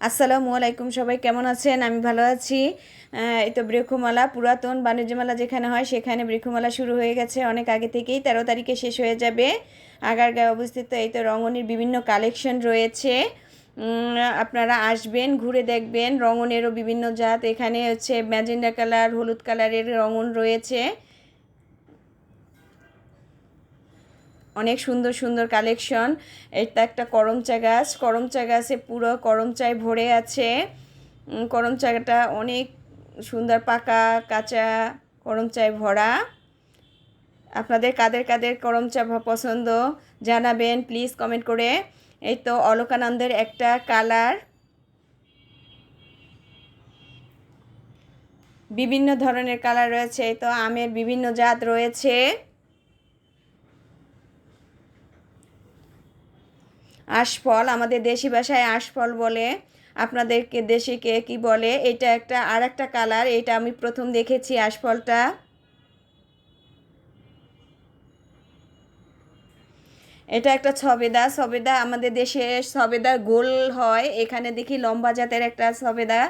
আসসালামু আলাইকুম সবাই, কেমন আছেন? আমি ভালো আছি। এই তো বৃক্ষমালা, পুরাতন বাণিজ্য মেলা যেখানে হয়, সেখানে বৃক্ষমালা শুরু হয়ে গেছে অনেক আগে থেকেই। তেরো তারিখে শেষ হয়ে যাবে। আগারগাঁয়ে অবস্থিত এই তো রঙনির বিভিন্ন কালেকশন রয়েছে। আপনারা আসবেন, ঘুরে দেখবেন। রঙনেরও বিভিন্ন জাত। এখানে হচ্ছে ম্যাজেন্ডা কালার, হলুদ কালারের রঙন রয়েছে। অনেক সুন্দর সুন্দর কালেকশন এটা একটা করমচা গাছ। করমচা গাছে পুরো করমচায় ভরে আছে। করমচাটা অনেক সুন্দর, পাকা, কাঁচা করমচায় ভরা। আপনাদের কাদের কাদের করমচা পছন্দ জানাবেন প্লিজ কমেন্ট করে। এই তো অলোকানন্দের একটা কালার বিভিন্ন ধরনের কালার রয়েছে। এই তো আমের বিভিন্ন জাত রয়েছে। আশফল, আমাদের দেশি ভাষায় আশফল বলে, আপনাদেরকে দেশে কে কী বলে, এটা একটা আর একটা কালার, এটা আমি প্রথম দেখেছি আশফলটা। এটা একটা সবেদা সবেদা আমাদের দেশে সবেদা গোল হয়, এখানে দেখি লম্বা জাতের একটা সবেদা,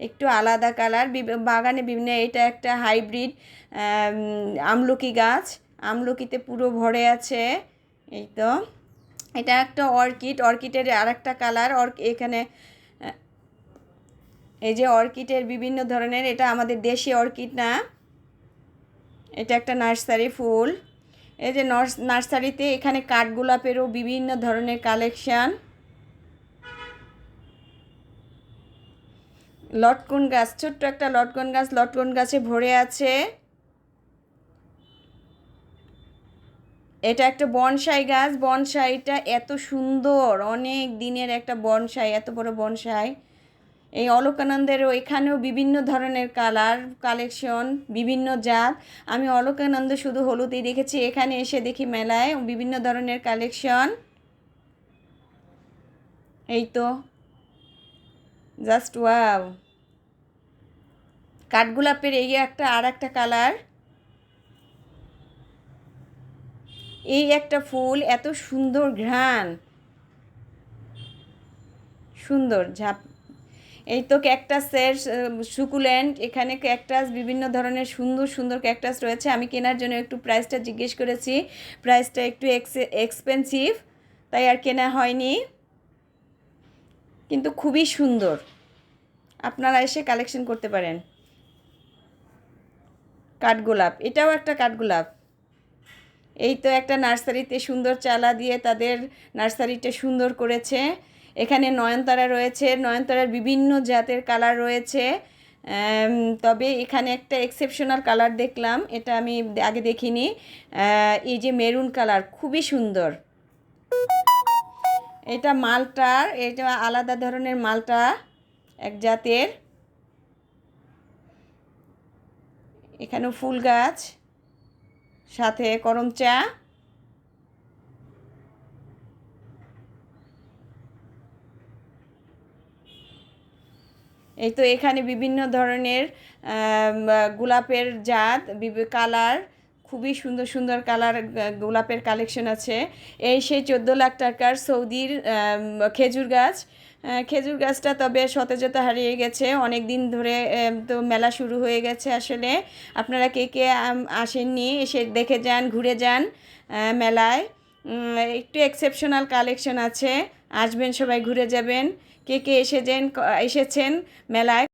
একটু আলাদা কালার বাগানে বিভিন্ন, এটা একটা হাইব্রিড আমলকি গাছ, আমলকিতে পুরো ভরে আছে, এই তো। এটা একটা অর্কিড, অর্কিডের আর একটা কালার। অর্ক, এখানে এই যে অর্কিডের বিভিন্ন ধরনের, এটা আমাদের দেশি অর্কিড না। এটা একটা নার্সারি ফুল। এই যে নার্স- নার্সারিতে এখানে কাঠগোলাপেরও বিভিন্ন ধরনের কালেকশান। লটকন গাছ, ছোট্ট একটা লটকন গাছ, লটকন গাছে ভরে আছে। এটা একটা বনসাই গাছ, বনসাইটা এত সুন্দর, অনেক দিনের একটা বনসাই, এত বড় বনসাই। এই অলোকানন্দেরও এখানেও বিভিন্ন ধরনের কালার, কালেকশন, বিভিন্ন জাত। আমি অলোকানন্দ শুধু হলুদই দেখেছি, এখানে এসে দেখি মেলায় বিভিন্ন ধরনের কালেকশন। এই তো, জাস্ট ওয়াও। কাঠগোলাপের এই একটা আর একটা কালার। এই একটা ফুল, এত সুন্দর ঘ্রাণ। সুন্দর ঝাপ। এই তো ক্যাকটাসের সুকুল্যান্ড এখানে ক্যাকটাস বিভিন্ন ধরনের সুন্দর সুন্দর ক্যাকটাস রয়েছে। আমি কেনার জন্য একটু প্রাইসটা জিজ্ঞেস করেছি। প্রাইসটা একটু এক্সপেন্সিভ তাই আর কেনা হয়নি। কিন্তু খুবই সুন্দর। আপনারা এসে কালেকশন করতে পারেন। কাঠগোলাপ, এটাও একটা কাঠগোলাপ। এই তো একটা নার্সারিতে সুন্দর চালা দিয়ে তাদের নার্সারিটা সুন্দর করেছে। এখানে নয়নতারা রয়েছে, নয়নতারার বিভিন্ন জাতের কালার রয়েছে। তবে এখানে একটা এক্সেপশনাল কালার দেখলাম, এটা আমি আগে দেখিনি। এই যে মেরুন কালার, খুবই সুন্দর। এটা মালটার এটা আলাদা ধরনের মালটা এক জাতের। এখানেও ফুল গাছ। সাথে করম চা। এই তো এখানে বিভিন্ন ধরনের গোলাপের জাত কালার, খুবই সুন্দর সুন্দর কালার গোলাপের কালেকশন আছে। এই সেই চোদ্দ লাখ টাকার সৌদির খেজুর গাছ খেজুর গাছটা তবে সতেজতা হারিয়ে গেছে। অনেক দিন ধরে তো মেলা শুরু হয়ে গেছে আসলে। আপনারা কে কে আসেননি, এসে দেখে যান, ঘুরে যান মেলায়। একটু এক্সেপশনাল কালেকশন আছে। আসবেন সবাই, ঘুরে যাবেন। কে কে এসেছেন এসেছেন মেলায়